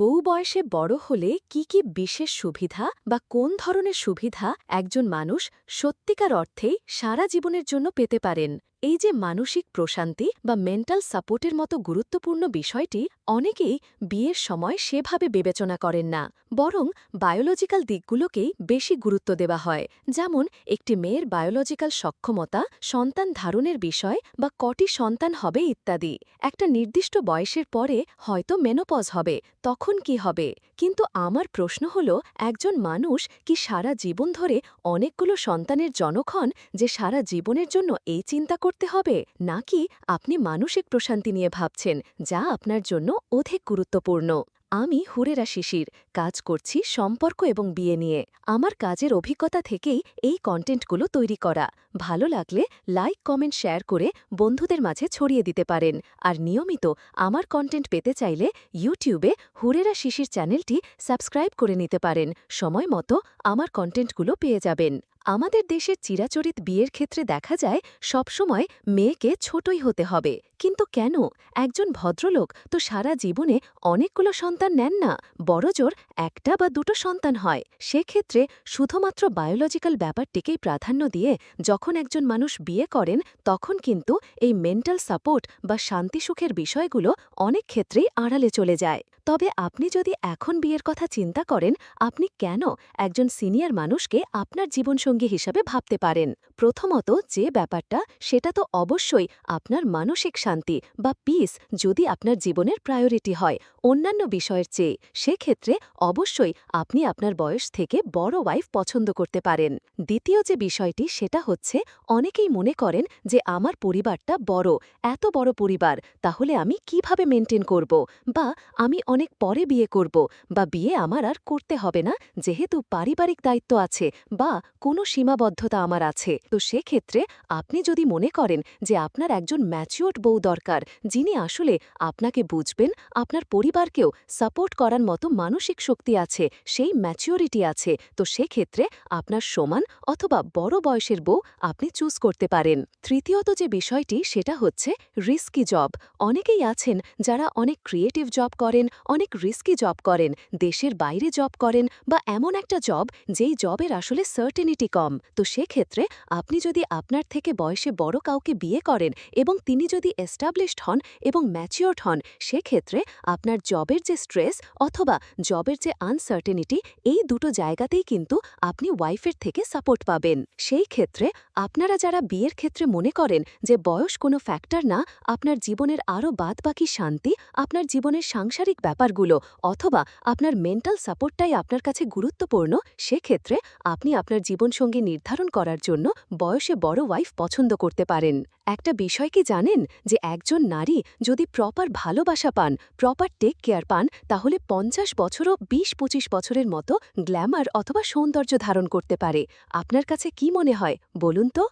বউ বয়সে বড় হলে কি কি বিশেষ সুবিধা বা কোন ধরনের সুবিধা একজন মানুষ সত্যিকার অর্থেই সারা জীবনের জন্য পেতে পারেন? এই যে মানসিক প্রশান্তি বা মেন্টাল সাপোর্টের মতো গুরুত্বপূর্ণ বিষয়টি অনেকেই বিয়ের সময় সেভাবে বিবেচনা করেন না, বরং বায়োলজিক্যাল দিকগুলোকেই বেশি গুরুত্ব দেওয়া হয়। যেমন, একটি মেয়ের বায়োলজিক্যাল সক্ষমতা, সন্তান ধারণের বিষয় বা কটি সন্তান হবে ইত্যাদি। একটা নির্দিষ্ট বয়সের পরে হয়তো মেনোপজ হবে, তখন কি হবে? কিন্তু আমার প্রশ্ন হল, একজন মানুষ কি সারা জীবন ধরে অনেকগুলো সন্তানের জনক হন যে সারা জীবনের জন্য এই চিন্তা করতে হবে, নাকি আপনি মানসিক প্রশান্তি নিয়ে ভাবছেন, যা আপনার জন্য অধিক গুরুত্বপূর্ণ? আমি হুরেরা শিশির, কাজ করছি সম্পর্ক এবং বিয়ে নিয়ে। আমার কাজের অভিজ্ঞতা থেকেই এই কন্টেন্টগুলো তৈরি করা। ভালো লাগলে লাইক, কমেন্ট, শেয়ার করে বন্ধুদের মাঝে ছড়িয়ে দিতে পারেন। আর নিয়মিত আমার কন্টেন্ট পেতে চাইলে ইউটিউবে হুরেরা শিশির চ্যানেলটি সাবস্ক্রাইব করে নিতে পারেন। সময় মতো আমার কন্টেন্টগুলো পেয়ে যাবেন। আমাদের দেশের চিরাচরিত বিয়ের ক্ষেত্রে দেখা যায়, সবসময় মেয়েকে ছোটই হতে হবে। কিন্তু কেন? একজন ভদ্রলোক তো সারা জীবনে অনেকগুলো সন্তান নেন না। বড়জোর একটা বা দুটো সন্তান হয়। সেক্ষেত্রে শুধুমাত্র বায়োলজিক্যাল ব্যাপারটিকেই প্রাধান্য দিয়ে যখন একজন মানুষ বিয়ে করেন, তখন কিন্তু এই মেন্টাল সাপোর্ট বা শান্তি সুখের বিষয়গুলো অনেক ক্ষেত্রেই আড়ালে চলে যায়। তবে আপনি যদি এখন বিয়ের কথা চিন্তা করেন, আপনি কেন একজন সিনিয়র মানুষকে আপনার জীবনসঙ্গী হিসাবে ভাবতে পারেন। প্রথমত যে ব্যাপারটা, সেটা তো অবশ্যই আপনার মানসিক শান্তি বা পিস যদি আপনার জীবনের প্রায়োরিটি হয়। অন্যান্য বিষয়ের চেয়ে সেক্ষেত্রে অবশ্যই আপনি আপনার বয়স থেকে বড় ওয়াইফ পছন্দ করতে পারেন। দ্বিতীয় যে বিষয়টি, সেটা হচ্ছে অনেকেই মনে করেন যে আমার পরিবারটা বড়। এত বড় পরিবার, তাহলে আমি কীভাবে মেনটেন করব? বা আমি অনেক পরে বিয়ে করব, বা বিয়ে আমার আর করতে হবে না, যেহেতু পারিবারিক দায়িত্ব আছে, বা কোনো সীমাবদ্ধতা আমার আছে। তো সেক্ষেত্রে আপনি যদি মনে করেন যে আপনার একজন ম্যাচিওর্ড বউ দরকার, যিনি আসলে আপনাকে বুঝবেন, আপনার পরিবারকেও সাপোর্ট করার মতো মানসিক শক্তি আছে, সেই ম্যাচিওরিটি আছে। তো সেক্ষেত্রে আপনার সমান অথবা বড় বয়সের বউ আপনি চুজ করতে পারেন। তৃতীয়ত যে বিষয়টি, সেটা হচ্ছে রিস্কি জব অনেকেই আছেন যারা অনেক ক্রিয়েটিভ জব করেন, অনেক রিস্কি জব করেন, দেশের বাইরে জব করেন বা এমন একটা জব যেই জবের আসলে সার্টেনিটি কম। তো সেক্ষেত্রে আপনি যদি আপনার থেকে বয়সে বড় কাউকে বিয়ে করেন এবং তিনি যদি এস্টাবলিশড হন এবং ম্যাচিওর্ড হন, সেক্ষেত্রে আপনার জবের যে স্ট্রেস অথবা জবের যে আনসার্টেনিটি, এই দুটো জায়গাতেই কিন্তু আপনি ওয়াইফের থেকে সাপোর্ট পাবেন। সেই ক্ষেত্রে আপনারা যারা বিয়ের ক্ষেত্রে মনে করেন যে বয়স কোনো ফ্যাক্টর না, আপনার জীবনের আরও বাদবাকি শান্তি, আপনার জীবনের সাংসারিক ব্যাপারগুলো অথবা আপনার মেন্টাল সাপোর্টটাই আপনার কাছে গুরুত্বপূর্ণ, সেক্ষেত্রে আপনি আপনার জীবনসঙ্গী নির্ধারণ করার জন্য বয়সে বড় ওয়াইফ পছন্দ করতে পারেন। একটা বিষয় কি জানেন? যে একজন নারী যদি প্রপার ভালোবাসা পান প্রপার টেক কেয়ার পান, তাহলে পঞ্চাশ বছরও বিশ পঁচিশ বছরের মতো গ্ল্যামার অথবা সৌন্দর্য ধারণ করতে পারে। আপনার কাছে কি মনে হয়? বলুন তো।